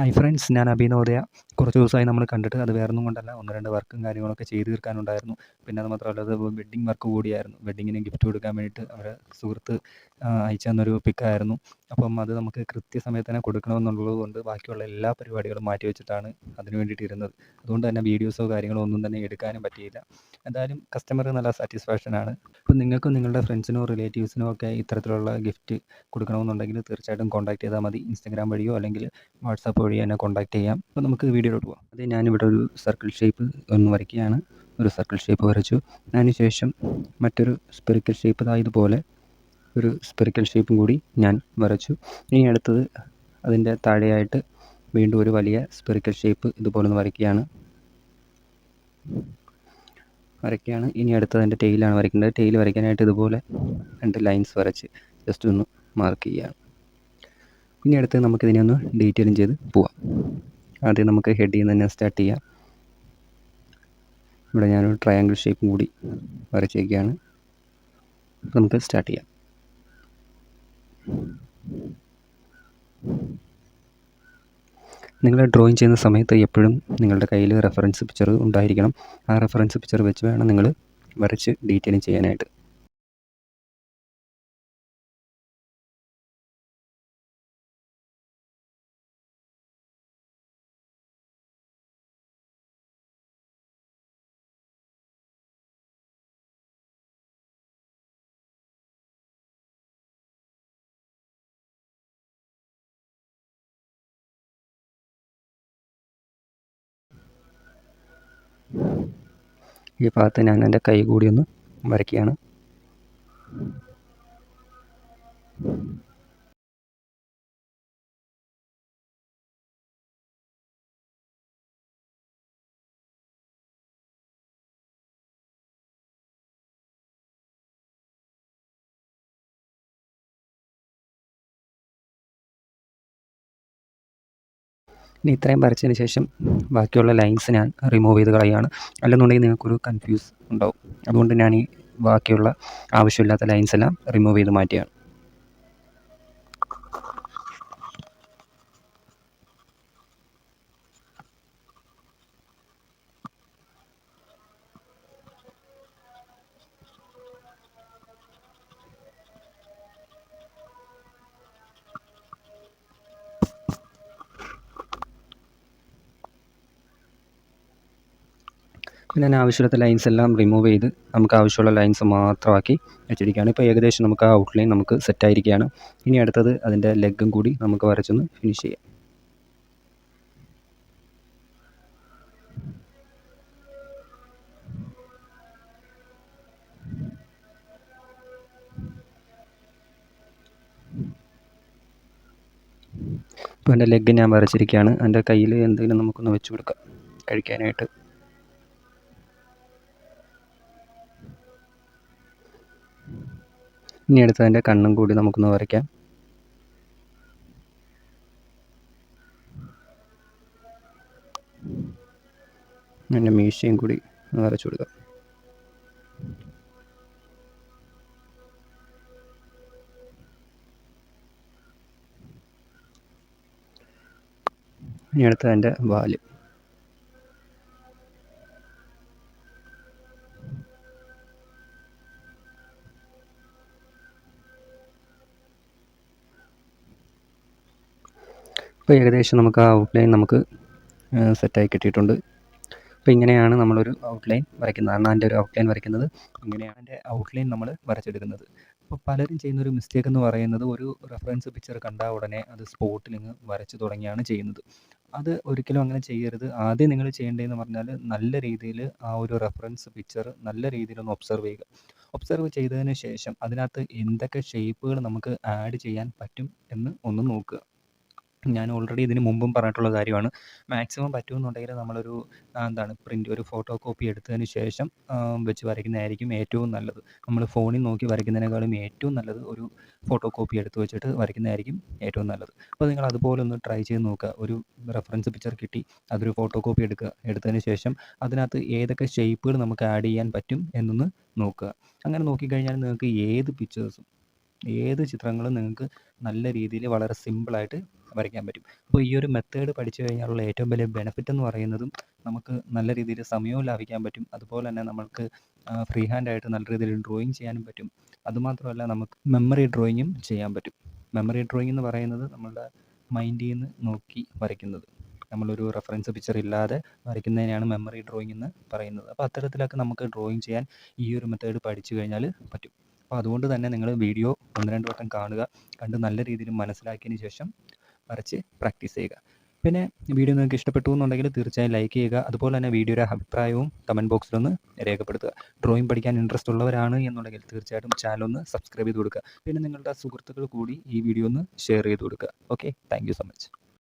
Hi friends ഞാൻ അഭിനവോദയ കുറച്ച് ദിവസമായി നമ്മൾ കണ്ടിട്ട് അത് വേറൊന്നും കൊണ്ടല്ല. ഒന്ന് രണ്ട് വർക്കും കാര്യങ്ങളൊക്കെ ചെയ്ത് തീർക്കാനുണ്ടായിരുന്നു. പിന്നെ അത് മാത്രമല്ല അത് വെഡ്ഡിങ് വർക്ക് കൂടിയായിരുന്നു. വെഡ്ഡിങ്ങിന് ഗിഫ്റ്റ് കൊടുക്കാൻ വേണ്ടിയിട്ട് അവരെ സുഹൃത്ത് അയച്ചു തന്നൊരു പിക്കായിരുന്നു. അപ്പം അത് നമുക്ക് കൃത്യസമയത്ത് തന്നെ കൊടുക്കണമെന്നുള്ളത് കൊണ്ട് ബാക്കിയുള്ള എല്ലാ പരിപാടികളും മാറ്റി വെച്ചിട്ടാണ് അതിന് വേണ്ടിയിട്ട് ഇരുന്നത് അതുകൊണ്ട് തന്നെ വീഡിയോസോ കാര്യങ്ങളോ ഒന്നും തന്നെ എടുക്കാനും പറ്റിയില്ല. എന്തായാലും കസ്റ്റമർ നല്ല സാറ്റിസ്ഫാക്ഷൻ ആണ്. അപ്പം നിങ്ങൾക്കും നിങ്ങളുടെ ഫ്രണ്ട്സിനോ റിലേറ്റീവ്സിനോ ഒക്കെ ഇത്തരത്തിലുള്ള ഗിഫ്റ്റ് കൊടുക്കണമെന്നുണ്ടെങ്കിൽ തീർച്ചയായിട്ടും കോൺടാക്ട് ചെയ്താൽ മതി. ഇൻസ്റ്റാഗ്രാം വഴിയോ അല്ലെങ്കിൽ വാട്സാപ്പ് വഴിയോ എന്നെ കോൺടാക്ട് ചെയ്യാം. അപ്പോൾ നമുക്ക് വീഡിയോയിലോട്ട് പോകാം അത് ഞാനിവിടെ ഒരു സർക്കിൾ ഷേപ്പ് ഒന്ന് വരയ്ക്കുകയാണ്. ഒരു സർക്കിൾ ഷേപ്പ് വരച്ചു. അതിനുശേഷം മറ്റൊരു സ്പെറിക്കൽ ഷേപ്പ് ഇതുപോലെ ഒരു സ്പെറിക്കൽ ഷേപ്പും കൂടി ഞാൻ വരച്ചു. ഇനി അടുത്തത് അതിന്റെ താഴെയായിട്ട് വീണ്ടും ഒരു വലിയ സ്പെറിക്കൽ ഷേപ്പ് ഇതുപോലെ ഒന്ന് വരയ്ക്കുകയാണ്. വരയ്ക്കുകയാണ്. ഇനി അടുത്തത് എന്റെ ടെയിലാണ് വരയ്ക്കേണ്ടത്. ടെയിൽ വരയ്ക്കാനായിട്ട് ഇതുപോലെ രണ്ട് ലൈൻസ് വരച്ച് ജസ്റ്റ് ഒന്ന് മാർക്ക് ചെയ്യുകയാണ്. ഇനി അടുത്ത് നമുക്കിതിനെ ഒന്ന് ഡീറ്റെയിലും ചെയ്ത് പോവാം. ആദ്യം നമുക്ക് ഹെഡിൽ നിന്ന് തന്നെ സ്റ്റാർട്ട് ചെയ്യാം. ഇവിടെ ഞാനൊരു ട്രയാങ്കിൾ ഷേപ്പും കൂടി വരച്ചേക്കുകയാണ് നമുക്ക് സ്റ്റാർട്ട് ചെയ്യാം. നിങ്ങൾ ഡ്രോയിങ് ചെയ്യുന്ന സമയത്ത് എപ്പോഴും നിങ്ങളുടെ കയ്യിൽ റെഫറൻസ് പിക്ചർ ഉണ്ടായിരിക്കണം. ആ റെഫറൻസ് പിക്ചർ വെച്ച് വേണം നിങ്ങൾ വരച്ച് ഡീറ്റെയിലിംഗ് ചെയ്യാനായിട്ട്. ഈ ഭാഗത്ത് ഞാൻ എന്റെ കൈ കൂടി ഒന്ന് വരയ്ക്കുകയാണ്. ഇനി ഇത്രയും വരച്ചതിന് ശേഷം ബാക്കിയുള്ള ലൈൻസ് ഞാൻ റിമൂവ് ചെയ്ത് കളയുകയാണ്. അല്ലെന്നുണ്ടെങ്കിൽ നിങ്ങൾക്കൊരു കൺഫ്യൂസ് ഉണ്ടാവും. അതുകൊണ്ട് ഞാൻ ഈ ബാക്കിയുള്ള ആവശ്യമില്ലാത്ത ലൈൻസ് എല്ലാം റിമൂവ് ചെയ്ത് മാറ്റുകയാണ്. ഞാൻ ആവശ്യമില്ലാത്ത ലൈൻസ് എല്ലാം റിമൂവ് ചെയ്ത് നമുക്ക് ആവശ്യമുള്ള ലൈൻസ് മാത്രമാക്കി വെച്ചിരിക്കുകയാണ്. ഇപ്പോൾ ഏകദേശം നമുക്ക് ആ ഔട്ട്ലൈൻ നമുക്ക് സെറ്റായിരിക്കുകയാണ് ഇനി അടുത്തത് അതിന്റെ ലെഗും കൂടി നമുക്ക് വരച്ചൊന്ന് ഫിനിഷ് ചെയ്യാം. ഇപ്പോൾ എന്റെ ലെഗ് ഞാൻ വരച്ചിരിക്കുകയാണ്. എന്റെ കയ്യിൽ എന്തെങ്കിലും നമുക്കൊന്ന് വെച്ച് കൊടുക്കാം കഴിക്കാനായിട്ട്. ഇനി അടുത്ത് അതിന്റെ കണ്ണും കൂടി നമുക്കൊന്ന് വരയ്ക്കാം. അതിന്റെ മീശയും കൂടി വരച്ചു കൊടുക്കാം. ഇനി അടുത്ത് വാൽ. ഇപ്പോൾ ഏകദേശം നമുക്ക് ആ ഔട്ട്ലൈൻ നമുക്ക് സെറ്റായി കിട്ടിയിട്ടുണ്ട്. അപ്പോൾ ഇങ്ങനെയാണ് നമ്മളൊരു ഔട്ട്ലൈൻ വരയ്ക്കുന്നത്. അണ്ണാന്റെ ഒരു ഔട്ട്ലൈൻ വരയ്ക്കുന്നത്. ഇങ്ങനെയാണ് എന്റെ ഔട്ട്ലൈൻ നമ്മൾ വരച്ചെടുക്കുന്നത്. അപ്പോൾ പലരും ചെയ്യുന്ന ഒരു മിസ്റ്റേക്ക് എന്ന് പറയുന്നത് ഒരു റെഫറൻസ് പിക്ചർ കണ്ട ഉടനെ അത് സ്പോട്ടിൽ നിന്ന് വരച്ച് തുടങ്ങിയാണ് ചെയ്യുന്നത്. അത് ഒരിക്കലും അങ്ങനെ ചെയ്യരുത്. ആദ്യം നിങ്ങൾ ചെയ്യേണ്ടതെന്ന് പറഞ്ഞാൽ നല്ല രീതിയിൽ ആ ഒരു റെഫറൻസ് പിക്ചർ നല്ല രീതിയിലൊന്ന് ഒബ്സർവ് ചെയ്യുക. ഒബ്സർവ് ചെയ്തതിന് ശേഷം അതിനകത്ത് എന്തൊക്കെ ഷേപ്പുകൾ നമുക്ക് ആഡ് ചെയ്യാൻ പറ്റും എന്ന് ഒന്ന് നോക്കുക. ഞാൻ ഓൾറെഡി ഇതിന് മുമ്പും പറഞ്ഞിട്ടുള്ള കാര്യമാണ്. മാക്സിമം പറ്റുമെന്നുണ്ടെങ്കിൽ നമ്മളൊരു എന്താണ് പ്രിന്റ് ഒരു ഫോട്ടോ കോപ്പി എടുത്തതിന് ശേഷം വെച്ച് വരയ്ക്കുന്നതായിരിക്കും ഏറ്റവും നല്ലത്. നമ്മൾ ഫോണിൽ നോക്കി വരയ്ക്കുന്നതിനേക്കാളും ഏറ്റവും നല്ലത് ഒരു ഫോട്ടോ കോപ്പി എടുത്ത് വെച്ചിട്ട് വരയ്ക്കുന്നതായിരിക്കും ഏറ്റവും നല്ലത്. അപ്പോൾ നിങ്ങൾ അതുപോലെ ഒന്ന് ട്രൈ ചെയ്ത് നോക്കുക. ഒരു റെഫറൻസ് പിക്ചർ കിട്ടി അതൊരു ഫോട്ടോ കോപ്പി എടുക്കുക. എടുത്തതിന് ശേഷം അതിനകത്ത് ഏതൊക്കെ ഷേപ്പുകൾ നമുക്ക് ആഡ് ചെയ്യാൻ പറ്റും എന്നൊന്ന് നോക്കുക. അങ്ങനെ നോക്കിക്കഴിഞ്ഞാൽ നിങ്ങൾക്ക് ഏത് പിക്ചേഴ്സും ഏത് ചിത്രങ്ങളും നിങ്ങൾക്ക് നല്ല രീതിയിൽ വളരെ സിമ്പിളായിട്ട് വരയ്ക്കാൻ പറ്റും. അപ്പോൾ ഈ ഒരു മെത്തേഡ് പഠിച്ചു കഴിഞ്ഞാലുള്ള ഏറ്റവും വലിയ ബെനിഫിറ്റ് എന്ന് പറയുന്നതും നമുക്ക് നല്ല രീതിയിൽ സമയവും ലാഭിക്കാൻ പറ്റും. അതുപോലെ തന്നെ നമുക്ക് ഫ്രീ ഹാൻഡ് ആയിട്ട് നല്ല രീതിയിൽ ഡ്രോയിങ് ചെയ്യാനും പറ്റും. അതുമാത്രമല്ല നമുക്ക് മെമ്മറി ഡ്രോയിങ്ങും ചെയ്യാൻ പറ്റും. മെമ്മറി ഡ്രോയിങ് എന്ന് പറയുന്നത് നമ്മളുടെ മൈൻഡിൽ നിന്ന് നോക്കി വരയ്ക്കുന്നത്. നമ്മളൊരു റെഫറൻസ് പിക്ചർ ഇല്ലാതെ വരയ്ക്കുന്നതിനാണ് മെമ്മറി ഡ്രോയിങ് എന്ന് പറയുന്നത്. അപ്പോൾ അത്തരത്തിലൊക്കെ നമുക്ക് ഡ്രോയിങ് ചെയ്യാൻ ഈ ഒരു മെത്തേഡ് പഠിച്ചു കഴിഞ്ഞാൽ പറ്റും. അപ്പോൾ അതുകൊണ്ട് തന്നെ നിങ്ങൾ വീഡിയോ ഒന്ന് രണ്ട് വട്ടം കാണുക കണ്ട് നല്ല രീതിയിൽ മനസ്സിലാക്കിയതിന് ശേഷം വരച്ച് പ്രാക്ടീസ് ചെയ്യുക. പിന്നെ വീഡിയോ നിങ്ങൾക്ക് ഇഷ്ടപ്പെട്ടു എന്നുണ്ടെങ്കിൽ തീർച്ചയായും ലൈക്ക് ചെയ്യുക. അതുപോലെ തന്നെ വീഡിയോയുടെ അഭിപ്രായവും കമന്റ് ബോക്സിലൊന്ന് രേഖപ്പെടുത്തുക. ഡ്രോയിങ് പഠിക്കാൻ ഇൻട്രസ്റ്റ് ഉള്ളവരാണ് എന്നുണ്ടെങ്കിൽ തീർച്ചയായിട്ടും ചാനൽ ഒന്ന് സബ്സ്ക്രൈബ് ചെയ്ത് കൊടുക്കുക. പിന്നെ നിങ്ങളുടെ സുഹൃത്തുക്കൾ കൂടി ഈ വീഡിയോ ഒന്ന് ഷെയർ ചെയ്ത് കൊടുക്കുക. Okay thank so much